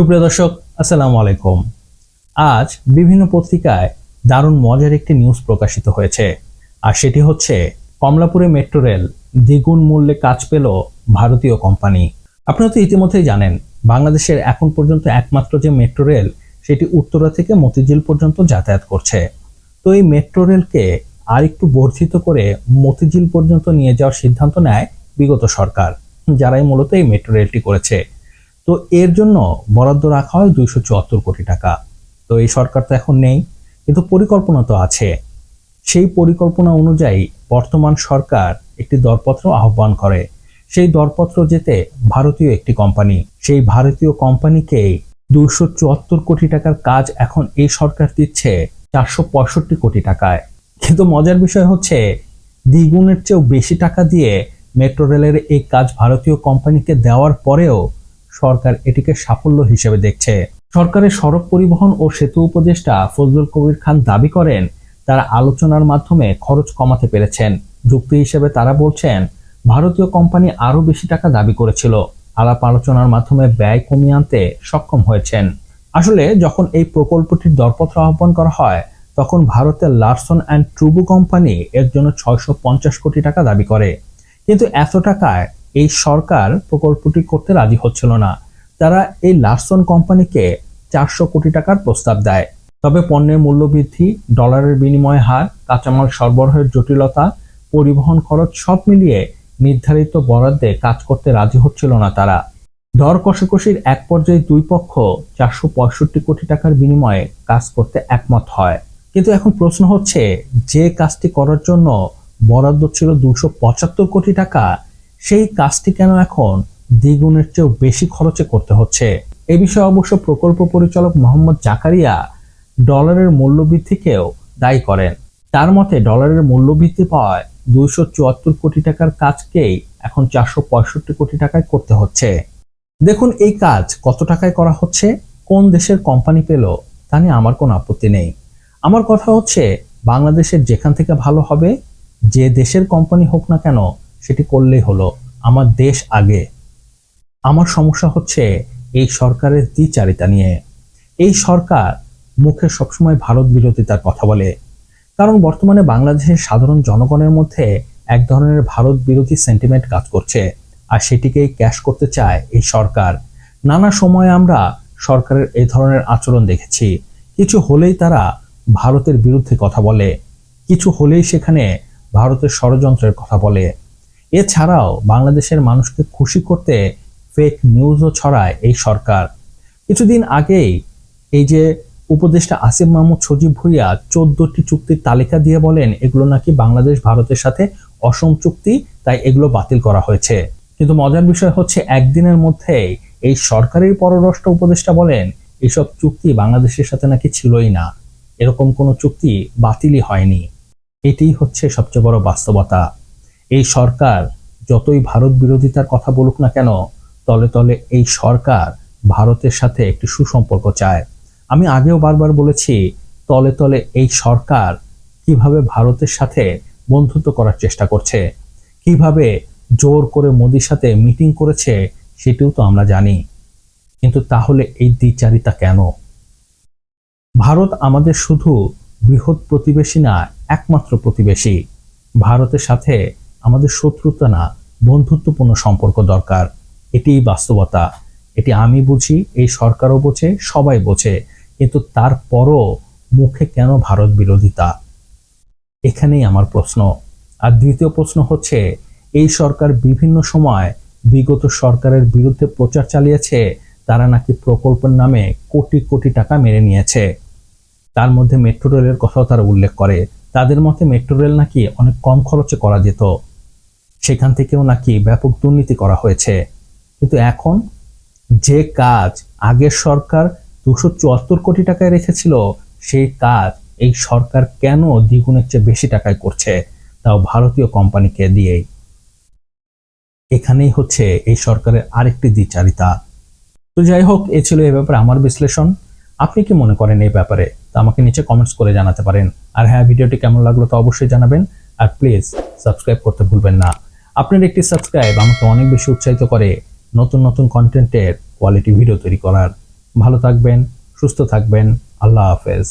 সুপ্রিয় দর্শক, আসসালামু আলাইকুম। আজ বিভিন্ন পত্রিকায় দারুণ মজার একটি নিউজ প্রকাশিত হয়েছে। আর সেটি হচ্ছে, কমলাপুরে মেট্রো রেল দ্বিগুণ মূল্যে কাজ পেল ভারতীয় কোম্পানি। আপনারা তো ইতিমধ্যেই জানেন, বাংলাদেশের এখন পর্যন্ত একমাত্র যে মেট্রো রেল, সেটি উত্তরা থেকে মতিঝিল পর্যন্ত যাতায়াত করছে। তো এই মেট্রো রেলকে আর একটু বর্ধিত করে মতিঝিল পর্যন্ত নিয়ে যাওয়ার সিদ্ধান্ত নেয় বিগত সরকার, যারাই মূলত এই মেট্রো রেলটি করেছে। তো এর জন্য বরাদ্দ রাখা হয় দুইশো চুয়াত্তর কোটি টাকা। তো এই সরকার তো এখন নেই, কিন্তু পরিকল্পনা তো আছে। সেই পরিকল্পনা অনুযায়ী বর্তমান সরকার একটি দরপত্র আহ্বান করে। সেই দরপত্র যেতে ভারতীয় একটি কোম্পানি। সেই ভারতীয় কোম্পানিকে দুইশো চুয়াত্তর কোটি টাকার কাজ এখন এই সরকার দিচ্ছে চারশো পঁয়ষট্টি কোটি টাকায়। কিন্তু মজার বিষয় হচ্ছে, দ্বিগুণের চেয়েও বেশি টাকা দিয়ে মেট্রো রেলের এই কাজ ভারতীয় কোম্পানিকে দেওয়ার পরেও সরকার এটিকে সাফল্য হিসেবে দেখছে। সরকারের সড়ক পরিবহন ও সেতু উপদেষ্টা ফজলুল কবির খান দাবি করেন, তারা আলোচনার মাধ্যমে খরচ কমাতে পেরেছেন। যুক্তি হিসেবে তারা বলছেন, ভারতীয় কোম্পানি আরও বেশি টাকা দাবি করেছিল। আলাপ আলোচনার মাধ্যমে ব্যয় কমিয়ে আনতে সক্ষম হয়েছেন। আসলে যখন এই প্রকল্পটির দরপত্র আহ্বান করা হয়, তখন ভারতের লার্সন অ্যান্ড ট্রুবু কোম্পানি এর জন্য ছয়শো পঞ্চাশ কোটি টাকা দাবি করে। কিন্তু এত টাকায় এই সরকার প্রকল্পটি করতে রাজি হচ্ছিল না। তারা এই লার্সন কোম্পানিকে চারশো কোটি টাকার প্রস্তাব দেয়। তবে পণ্যের মূল্যবৃদ্ধি, ডলারের বিনিময় হার, কাঁচামাল সরবরাহের জটিলতা, পরিবহন খরচ সব মিলিয়ে নির্ধারিত বরাদ্দে কাজ করতে রাজি হচ্ছিল না তারা। দর কষাকষির এক পর্যায়ে দুই পক্ষ চারশো পঁয়ষট্টি কোটি টাকার বিনিময়ে কাজ করতে একমত হয়। কিন্তু এখন প্রশ্ন হচ্ছে, যে কাজটি করার জন্য বরাদ্দ ছিল দুশো পঁচাত্তর কোটি টাকা সেই কাজটি কেন এখন দ্বিগুণের চেয়েও বেশি খরচে করতে হচ্ছে? এ বিষয়ে অবশ্য প্রকল্প পরিচালক মোহাম্মদ জাকারিয়া ডলারের মূল্যবৃদ্ধিকেও দায়ী করেন। তার মতে, ডলারের মূল্যবৃদ্ধি পাওয়ায় দুইশো চুয়াত্তর কোটি টাকার কাজকেই এখন চারশো পঁয়ষট্টি কোটি টাকায় করতে হচ্ছে। দেখুন, এই কাজ কত টাকায় করা হচ্ছে, কোন দেশের কোম্পানি পেল, তা নিয়ে আমার কোনো আপত্তি নেই। আমার কথা হচ্ছে, বাংলাদেশের যেখান থেকে ভালো হবে, যে দেশের কোম্পানি হোক না কেন সেটি করলেই হলো। আমার দেশ আগে। আমার সমস্যা হচ্ছে এই সরকারের দ্বিচারিতা নিয়ে। এই সরকার মুখে সবসময় ভারত বিরোধিতার কথা বলে। কারণ বর্তমানে বাংলাদেশের সাধারণ জনগণের মধ্যে এক ধরনের ভারত বিরোধী সেন্টিমেন্ট কাজ করছে আর সেটিকেই ক্যাশ করতে চায় এই সরকার। নানা সময়ে আমরা সরকারের এই ধরনের আচরণ দেখেছি। কিছু হলেই তারা ভারতের বিরুদ্ধে কথা বলে। কিছু হলেই সেখানে ভারতের ষড়যন্ত্রের কথা বলে। এছাড়াও বাংলাদেশের মানুষকে খুশি করতে ফেক নিউজও ছড়ায় এই সরকার। কিছুদিন আগেই এই যে উপদেষ্টা আসিফ মাহমুদ সজীব ভুইয়া চোদ্দটি চুক্তির তালিকা দিয়ে বলেন, এগুলো নাকি বাংলাদেশ ভারতের সাথে অসম চুক্তি, তাই এগুলো বাতিল করা হয়েছে। কিন্তু মজার বিষয় হচ্ছে, একদিনের মধ্যেই এই সরকারের পররাষ্ট্র উপদেষ্টা বলেন, এসব চুক্তি বাংলাদেশের সাথে নাকি ছিলই না। এরকম কোনো চুক্তি বাতিলই হয়নি। এটি হচ্ছে সবচেয়ে বড় বাস্তবতা। এই সরকার যতই ভারত বিরোধিতার কথা বলুক না কেন, তলে তলে এই সরকার ভারতের সাথে একটি সুসম্পর্ক চায়। আমি আগেও বারবার বলেছি, তলে তলে এই সরকার কীভাবে ভারতের সাথে বন্ধুত্ব করার চেষ্টা করছে, কীভাবে জোর করে মোদির সাথে মিটিং করেছে, সেটিও তো আমরা জানি। কিন্তু তাহলে এই দ্বিচারিতা কেন? ভারত আমাদের শুধু বৃহৎ প্রতিবেশী না, একমাত্র প্রতিবেশী। ভারতের সাথে আমাদের শত্রুতা না, বন্ধুত্বপূর্ণ সম্পর্ক দরকার। এটিই বাস্তবতা। এটি আমি বুঝি, এই সরকারও বোঝে, সবাই বোঝে। কিন্তু তারপরও মুখে কেন ভারত বিরোধিতা? এখানেই আমার প্রশ্ন। আর দ্বিতীয় প্রশ্ন হচ্ছে, এই সরকার বিভিন্ন সময় বিগত সরকারের বিরুদ্ধে প্রচার চালিয়েছে, তারা নাকি প্রকল্পের নামে কোটি কোটি টাকা মেরে নিয়েছে। তার মধ্যে মেট্রো রেলের কথাও তারা উল্লেখ করে। তাদের মতে মেট্রো রেল নাকি অনেক কম খরচে করা যেত। সেখান থেকেও নাকি ব্যাপক দুর্নীতি করা হয়েছে। কিন্তু এখন যে কাজ আগের সরকার দুশো চুয়াত্তর কোটি টাকায় রেখেছিল, সেই কাজ এই সরকার কেন দ্বিগুণের চেয়ে বেশি টাকায় করছে, তাও ভারতীয় কোম্পানিকে দিয়েই। এখানেই হচ্ছে এই সরকারের আরেকটি দ্বিচারিতা। তো যাই হোক, এ ছিল এ ব্যাপারে আমার বিশ্লেষণ। আপনি কি মনে করেন এই ব্যাপারে? তা আমাকে নিচে কমেন্টস করে জানাতে পারেন। আর হ্যাঁ ভিডিওটি কেমন লাগল তো অবশ্যই জানাবেন। আর প্লিজ সাবস্ক্রাইব করতে ভুলবেন না। আপনার একটি সাবস্ক্রাইব আমাকে অনেক বেশি উৎসাহিত করে নতুন নতুন কন্টেন্টের কোয়ালিটি ভিডিও তৈরি করার। ভালো থাকবেন, সুস্থ থাকবেন, আল্লাহ হাফেজ।